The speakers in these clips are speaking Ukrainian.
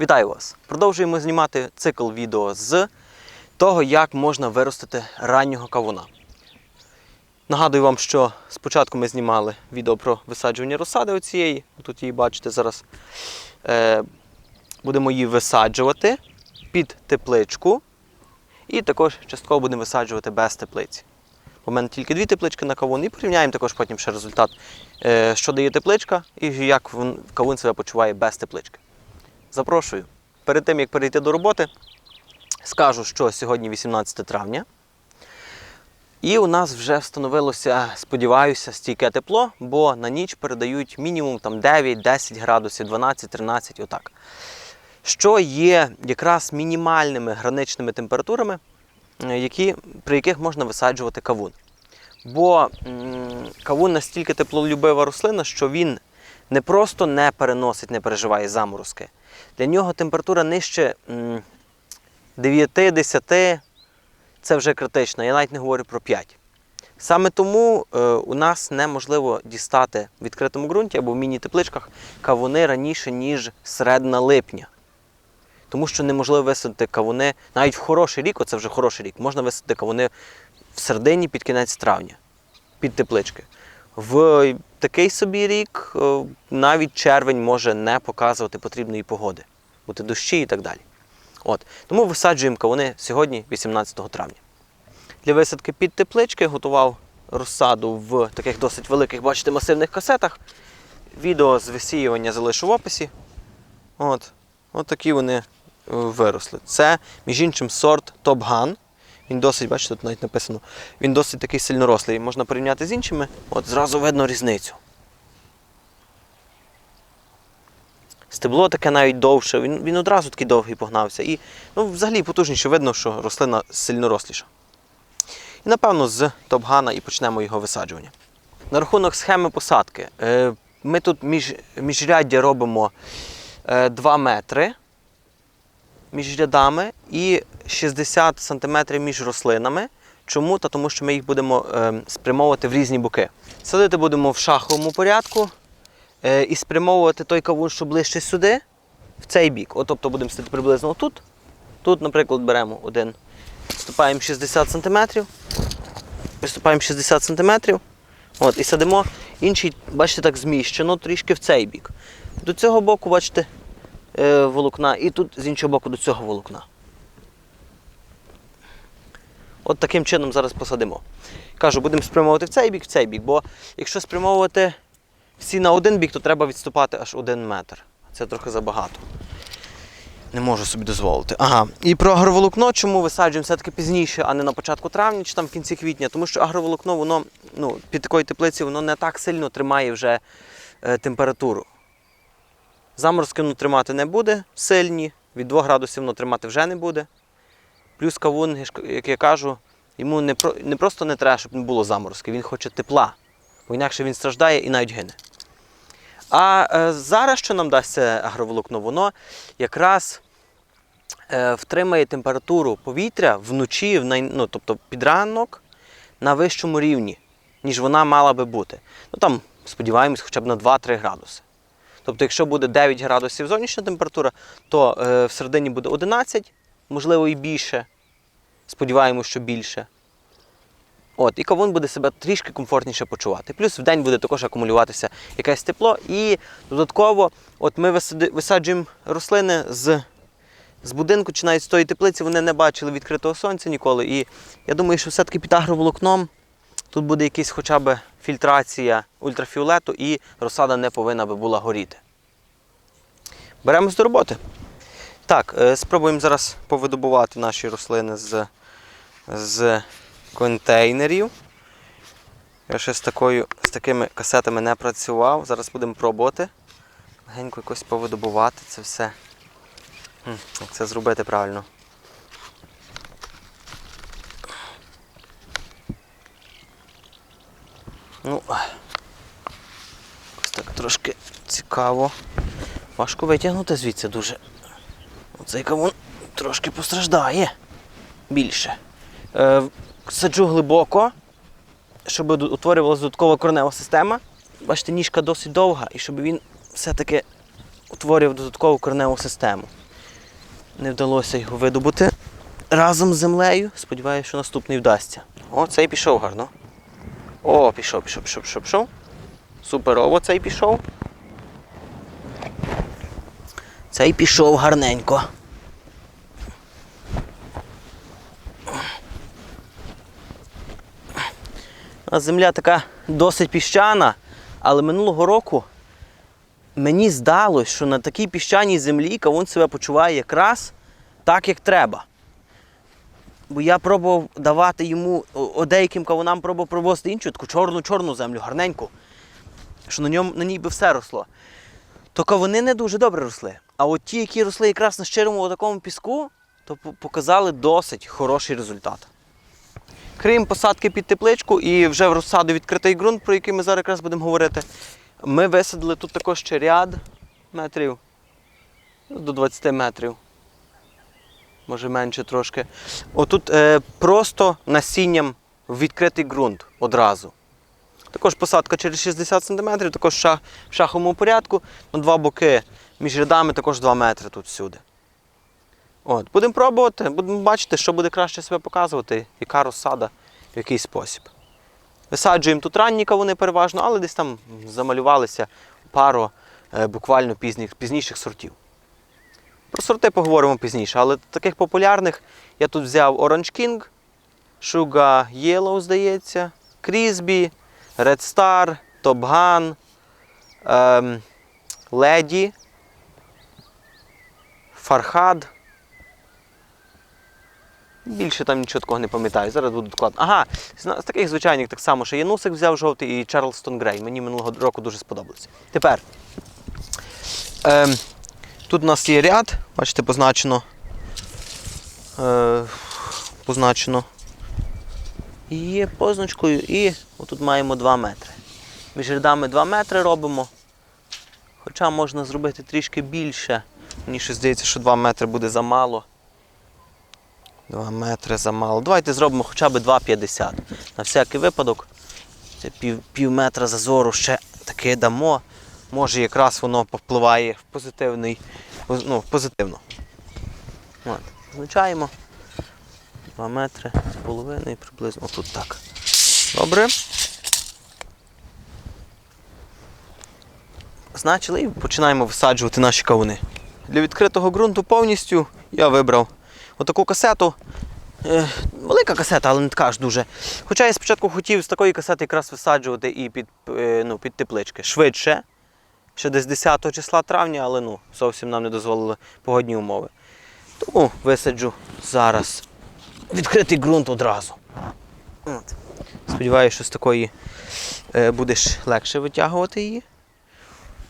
Вітаю вас! Продовжуємо знімати цикл відео з того, як можна виростити раннього кавуна. Нагадую вам, що спочатку ми знімали відео про висаджування розсади оцієї. Тут її бачите зараз. Е, будемо її висаджувати під тепличку. І також частково будемо висаджувати без теплиці. У мене тільки дві теплички на кавун, і порівняємо також потім ще результат, е, що дає тепличка і як кавун себе почуває без теплички. Запрошую. Перед тим, як перейти до роботи, скажу, що сьогодні 18 травня. І у нас вже встановилося, сподіваюся, стійке тепло, бо на ніч передають мінімум там 9-10 градусів, 12-13, отак. Що є якраз мінімальними граничними температурами, е, які, при яких можна висаджувати кавун. Бо м, кавун настільки теплолюбива рослина, що він не просто не переносить, не переживає заморозки. Для нього температура нижче 9-10 це вже критично. Я навіть не говорю про 5. Саме тому е, у нас неможливо дістати в відкритому ґрунті або в міні-тепличках кавуни раніше, ніж середина липня. Тому що неможливо висадити кавуни навіть в хороший рік, оце вже хороший рік, можна висадити кавуни в середині під кінець травня, під теплички. В такий собі рік е, навіть червень може не показувати потрібної погоди, бути дощі і так далі. От. Тому висаджуємо кавуни сьогодні, 18 травня. Для висадки під теплички готував розсаду в таких досить великих, бачите, масивних касетах. Відео з висіювання залишу в описі. От. От такі вони виросли. Це, між іншим, сорт Gun. Він досить, бачите, тут навіть написано, він досить такий сильнорослий. Можна порівняти з іншими. От зразу видно різницю. Стебло таке навіть довше, він, він одразу такий довгий погнався. І ну, взагалі потужніше видно, що рослина сильноросліша. І напевно з топгана і почнемо його висаджування. На рахунок схеми посадки. Е, Ми тут між, міжряддя робимо е, 2 метри між рядами і 60 см між рослинами. Чому? Та тому що ми їх будемо е, спрямовувати в різні боки. Садити будемо в шаховому порядку е, і спрямовувати той кавун, що ближче сюди, в цей бік. От, тобто будемо сидіти приблизно тут. Тут, наприклад, беремо один. Вступаємо 60 см. Виступаємо 60 см. От, і садимо інший, бачите, так зміщено трішки в цей бік. До цього боку, бачите, волокна, і тут з іншого боку до цього волокна. От таким чином зараз посадимо. Кажу, будемо спрямовувати в цей бік, в цей бік, бо якщо спрямовувати всі на один бік, то треба відступати аж один метр. Це трохи забагато. Не можу собі дозволити. Ага. І про агроволокно, чому висаджуємо все-таки пізніше, а не на початку травня чи там в кінці квітня, тому що агроволокно, воно ну, під такою теплицею воно не так сильно тримає вже е, температуру. Заморозки воно тримати не буде сильні, від 2 градусів воно тримати вже не буде. Плюс кавун, як я кажу, йому не, про, не просто не треба, щоб не було заморозки, він хоче тепла, бо інакше він страждає і навіть гине. А е, зараз, що нам дасть це агроволокно, воно якраз е, втримає температуру повітря вночі, в най, ну, тобто під ранок, на вищому рівні, ніж вона мала би бути. Ну там, сподіваємось, хоча б на 2-3 градуси. Тобто, якщо буде 9 градусів зовнішня температура, то е, всередині буде 11, можливо, і більше. Сподіваємось, що більше. От, і кавун буде себе трішки комфортніше почувати. Плюс в день буде також акумулюватися якесь тепло. І додатково, от ми висаджуємо рослини з, з будинку чи навіть з тої теплиці, вони не бачили відкритого сонця ніколи. І я думаю, що все-таки під агроволокном тут буде якась хоча б фільтрація ультрафіолету і розсада не повинна би була горіти. Беремось до роботи. Так, е, спробуємо зараз повидобувати наші рослини з, з контейнерів. Я ще з, такою, з такими касетами не працював. Зараз будемо пробувати. Легенько якось повидобувати це все. Як це зробити правильно? Ну, ось так трошки цікаво. Важко витягнути звідси дуже. Оцей кавун трошки постраждає більше. Е, саджу глибоко, щоб утворювалася додаткова коренева система. Бачите, ніжка досить довга, і щоб він все-таки утворював додаткову кореневу систему. Не вдалося його видобути разом з землею. Сподіваюся, що наступний вдасться. О, цей пішов гарно. О, пішов, пішов, пішов, пішов, пішов. Суперово цей пішов. Цей пішов гарненько. А земля така досить піщана, але минулого року мені здалось, що на такій піщаній землі кавун себе почуває якраз так, як треба. Бо я пробував давати йому деяким кавунам пробував провозити іншу таку чорну-чорну землю, гарненьку, що на, ньому, на ній би все росло. То кавуни не дуже добре росли. А от ті, які росли якраз на щирому такому піску, то показали досить хороший результат. Крім посадки під тепличку і вже в розсаду відкритий ґрунт, про який ми зараз якраз будемо говорити, ми висадили тут також ще ряд метрів до 20 метрів. Може менше трошки. Отут е, просто насінням в відкритий ґрунт одразу. Також посадка через 60 см, також шах, в шаховому порядку. На два боки між рядами також 2 метри тут всюди. От, будемо пробувати, будемо бачити, що буде краще себе показувати, яка розсада, в який спосіб. Висаджуємо тут ранні кавуни переважно, але десь там замалювалися пару е, буквально пізніх, пізніших сортів. Про сорти поговоримо пізніше, але таких популярних я тут взяв Orange King, Sugar Yellow, здається, Крізбі, Red Star, Top Gun, ем, Lady, Farhad. Більше там нічого такого не пам'ятаю. Зараз буду докладно. Ага, з таких звичайних так само, що Янусик взяв жовтий і Чарлстон Грей. Мені минулого року дуже сподобалося. Тепер. Ем, тут у нас є ряд, бачите, позначено. Е, позначено. Є позначкою і отут маємо 2 метри. Між рядами 2 метри робимо. Хоча можна зробити трішки більше. Мені ще здається, що 2 метри буде замало. 2 метри замало. Давайте зробимо хоча б 2,50. На всякий випадок. Це пів, пів метра зазору ще таки дамо. Може якраз воно повпливає в позитивний, поз- ну, позитивно. От. Позначаємо. 2 метри з половиною приблизно. Отут так. Добре. Значили і починаємо висаджувати наші кавуни. Для відкритого ґрунту повністю я вибрав отаку касету. Е, велика касета, але не така ж дуже. Хоча я спочатку хотів з такої касети якраз висаджувати і під, е, ну, під теплички. Швидше, ще десь 10 числа травня, але ну, зовсім нам не дозволили погодні умови. Тому висаджу зараз відкритий ґрунт одразу. От. Сподіваюся, що з такої е, будеш легше витягувати її.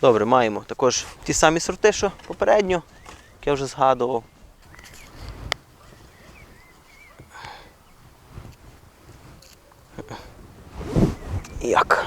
Добре, маємо також ті самі сорти, що попередньо, як я вже згадував. Як?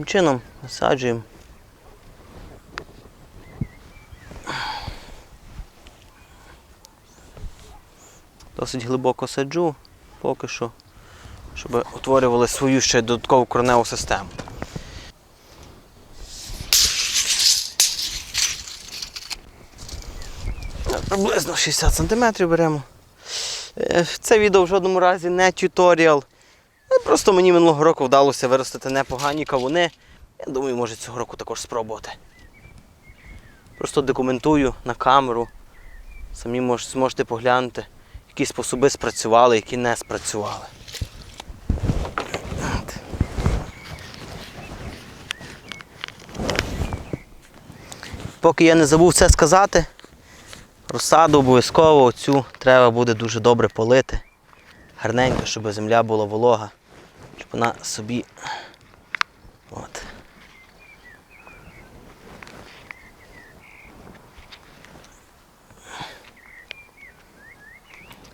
Таким чином насаджуємо. Досить глибоко саджу поки що, щоб утворювали свою ще додаткову кореневу систему. Приблизно 60 см беремо. Е, Це відео в жодному разі не тюторіал. Просто мені минулого року вдалося виростити непогані кавуни. Я думаю, може цього року також спробувати. Просто документую на камеру. Самі мож- зможете поглянути, які способи спрацювали, які не спрацювали. Поки я не забув це сказати, розсаду обов'язково цю треба буде дуже добре полити. Гарненько, щоб земля була волога, щоб вона собі. От.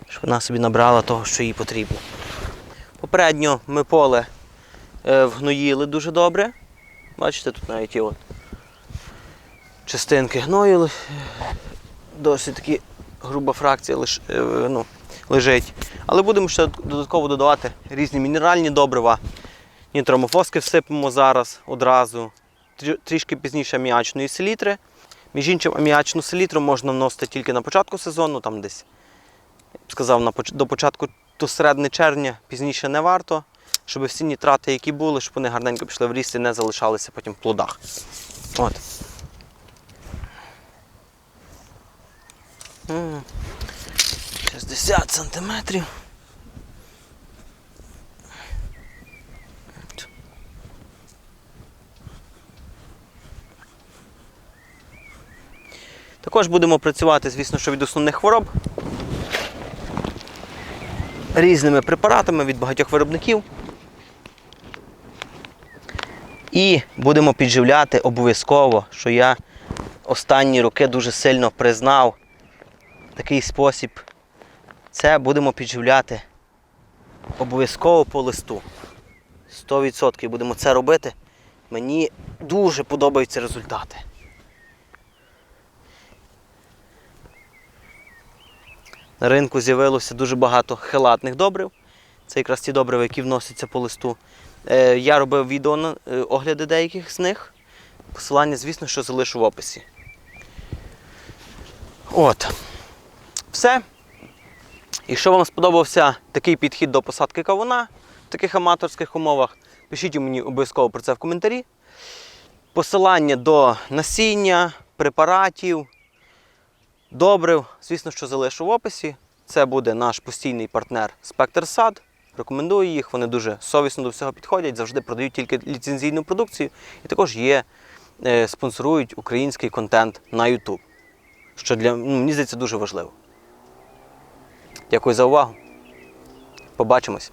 Щоб вона собі набрала того, що їй потрібно. Попередньо ми поле е, вгноїли дуже добре. Бачите, тут навіть є от частинки гною, досить таки груба фракція лиш, е, ну, лежить. Але будемо ще додатково додавати різні мінеральні добрива, Нітромофоски всипемо зараз одразу. Трішки пізніше аміачної селітри. Між іншим, аміачну селітру можна вносити тільки на початку сезону, там десь, я б сказав, до початку до середини червня, пізніше не варто, щоб всі нітрати, які були, щоб вони гарненько пішли в ріст і не залишалися потім в плодах. От. М. 60 сантиметрів. Також будемо працювати, звісно, що від основних хвороб різними препаратами від багатьох виробників. І будемо підживляти обов'язково, що я останні роки дуже сильно признав такий спосіб. Це будемо підживляти обов'язково по листу. 100% будемо це робити. Мені дуже подобаються результати. На ринку з'явилося дуже багато хелатних добрив. Це якраз ті добрива, які вносяться по листу. Е, я робив відео на- е, огляди деяких з них. Посилання, звісно, що залишу в описі. От. Все. Якщо вам сподобався такий підхід до посадки кавуна в таких аматорських умовах, пишіть мені обов'язково про це в коментарі. Посилання до насіння, препаратів, добрив, звісно, що залишу в описі. Це буде наш постійний партнер Спектр Сад. Рекомендую їх, вони дуже совісно до всього підходять, завжди продають тільки ліцензійну продукцію і також є, е, спонсорують український контент на YouTube, що для ну, мені здається дуже важливо. Дякую за увагу. Побачимось.